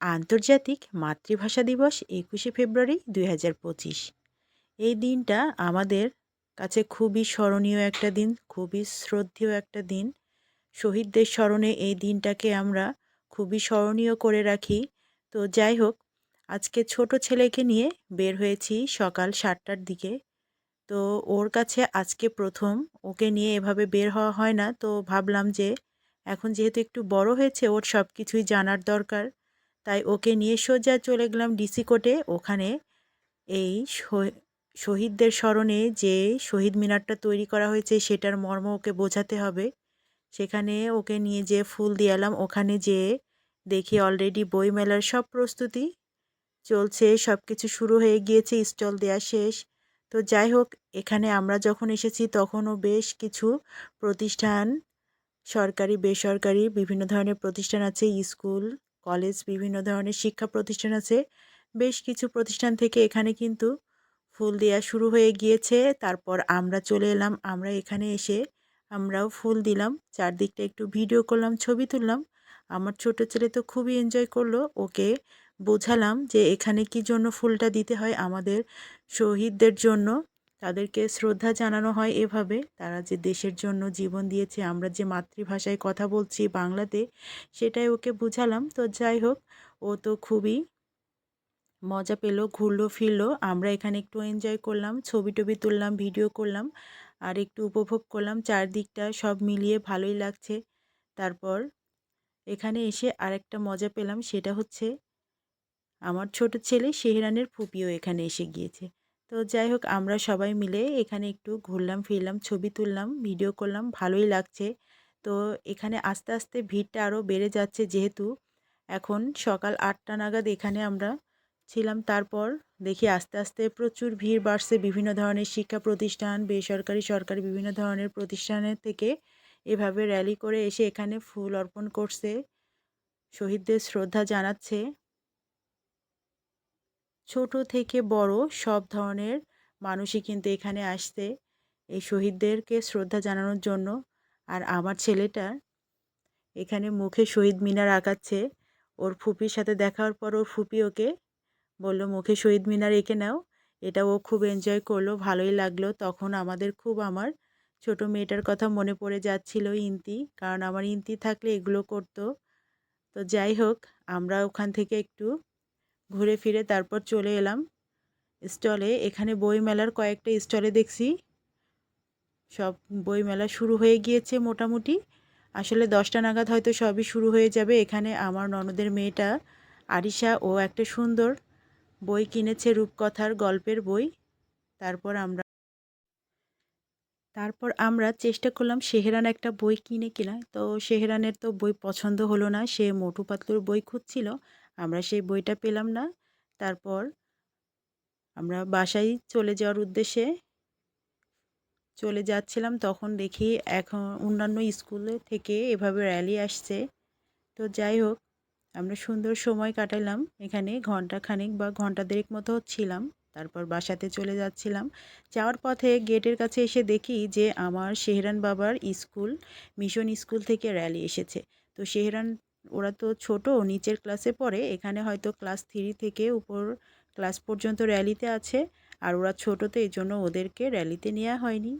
আন্তর্জাতিক মাতৃভাষা দিবস একুশে ফেব্রুয়ারি দুই হাজার পঁচিশ। এই দিনটা আমাদের কাছে খুবই স্মরণীয় একটা দিন, খুবই শ্রদ্ধেয় একটা দিন। শহীদদের স্মরণে এই দিনটাকে আমরা খুবই স্মরণীয় করে রাখি। তো যাই হোক, আজকে ছোট ছেলেকে নিয়ে বের হয়েছি সকাল সাতটার দিকে। তো ওর কাছে আজকে প্রথম, ওকে নিয়ে এভাবে বের হওয়া হয় না। তো ভাবলাম যে এখন যেহেতু একটু বড় হয়েছে, ওর সব কিছুই জানার দরকার। তাই ওকে নিয়ে সোজা চলে গেলাম ডিসি কোর্টে। ওখানে এই শহীদদের স্মরণে যে শহীদ মিনারটা তৈরি করা হয়েছে সেটার মর্ম ওকে বোঝাতে হবে। সেখানে ওকে নিয়ে যে ফুল দিয়ে এলাম, ওখানে যে দেখি অলরেডি বইমেলার সব প্রস্তুতি চলছে সব কিছু শুরু হয়ে গিয়েছে, স্টল দেওয়া শেষ। তো যাই হোক, এখানে আমরা যখন এসেছি তখনও বেশ কিছু প্রতিষ্ঠান, সরকারি, বেসরকারি, বিভিন্ন ধরনের প্রতিষ্ঠান আছে, স্কুল কলেজ, বিভিন্ন ধরনের শিক্ষা প্রতিষ্ঠান আছে। বেশ কিছু প্রতিষ্ঠান থেকে এখানে কিন্তু ফুল দেওয়া শুরু হয়ে গিয়েছে। তারপর আমরা চলে এলাম, আমরা এখানে এসে আমরাও ফুল দিলাম। চারদিকটা একটু ভিডিও করলাম, ছবি তুললাম। আমার ছোট ছেলে তো খুবই এনজয় করল। ওকে বোঝালাম যে এখানে কি জন্য ফুলটা দিতে হয় আমাদের শহীদদের জন্য। তাদেরকে শ্রদ্ধা জানানো হয় এভাবে। তারা যে দেশের জন্য জীবন দিয়েছে, আমরা যে মাতৃভাষায় কথা বলছি বাংলাতে, সেটাই ওকে বুঝালাম। তো যাই হোক, ও তো খুবই মজা পেল, ঘুরলো, ফিরলো। আমরা এখানে একটু এনজয় করলাম, ছবি টবি তুললাম ভিডিও করলাম, আর একটু উপভোগ করলাম। চারদিকটা সব মিলিয়ে ভালোই লাগছে। তারপর এখানে এসে আরেকটা মজা পেলাম, সেটা হচ্ছে আমার ছোট ছেলে শেহরানের ফুপিও এখানে এসে গিয়েছে। তো যাই হোক, আমরা সবাই মিলে এখানে একটু ঘুরলাম, ফিরলাম, ছবি তুললাম, ভিডিও করলাম, ভালোই লাগছে। তো এখানে আস্তে আস্তে ভিড়টা আরও বেড়ে যাচ্ছে যেহেতু এখন সকাল আটটা নাগাদ এখানে আমরা ছিলাম। তারপর দেখি আস্তে আস্তে প্রচুর ভিড় বাড়ছে বিভিন্ন ধরনের শিক্ষা প্রতিষ্ঠান, বেসরকারি, সরকারি বিভিন্ন ধরনের প্রতিষ্ঠানের থেকে এভাবে র্যালি করে এসে এখানে ফুল অর্পণ করছে। শহীদদের শ্রদ্ধা জানাচ্ছে। ছোট থেকে বড় সব ধরনের মানুষই কিন্তু এখানে আসতে এই শহীদদেরকে শ্রদ্ধা জানানোর জন্য। আর আমার ছেলেটা এখানে মুখে শহীদ মিনার আঁকাচ্ছে। ওর ফুপির সাথে দেখার পর ওর ফুপি ওকে বলল, মুখে শহীদ মিনার এঁকে নাও। এটা ও খুব এনজয় করল, ভালোই লাগল। তখন আমাদের খুব আমার ছোট মেয়েটার কথা মনে পড়ে যাচ্ছিল ইন্তি, কারণ আমার ইন্তি থাকলে এগুলো করতো। তো যাই হোক, আমরা ওখান থেকে একটু ঘুরে ফিরে তারপর চলে এলাম স্টলে। এখানে বইমেলার কয়েকটা স্টলে দেখছি। সব বইমেলা শুরু হয়ে গিয়েছে মোটামুটি। আসলে দশটা নাগাদ হয়তো সবই শুরু হয়ে যাবে। এখানে আমার ননদের মেয়েটা আরিশা, ও একটা সুন্দর বই কিনেছে, রূপকথার গল্পের বই। তারপর আমরা তারপর আমরা চেষ্টা করলাম শেহরান একটা বই কিনে কিনা। তো শেহরানের তো বই পছন্দ হলো না। সে মোটু পাতলুর বই খুঁজছিল। আমরা সেই বইটা পেলাম না। তারপর আমরা বাসায় চলে যাওয়ার উদ্দেশ্যে চলে যাচ্ছিলাম। তখন দেখি এখন অন্যান্য স্কুলে থেকে এভাবে র্যালি আসছে। তো যাই হোক, আমরা সুন্দর সময় কাটালাম। এখানে ঘণ্টা খানিক বা ঘণ্টা দেড়েক মতো ছিলাম। তারপর বাসাতে চলে যাচ্ছিলাম। যাওয়ার পথে গেটের কাছে এসে দেখি যে আমার শেহরান বাবার স্কুল, মিশন স্কুল থেকে র্যালি এসেছে। তো শেহরান ওরা তো ছোট, নিচের ক্লাসে পড়ে, এখানে হয়তো ক্লাস থ্রি থেকে উপর ক্লাস পর্যন্ত র্যালিতে আছে, আর ওরা ছোটোতে এই জন্য ওদেরকে র্যালিতে নেওয়া হয়নি।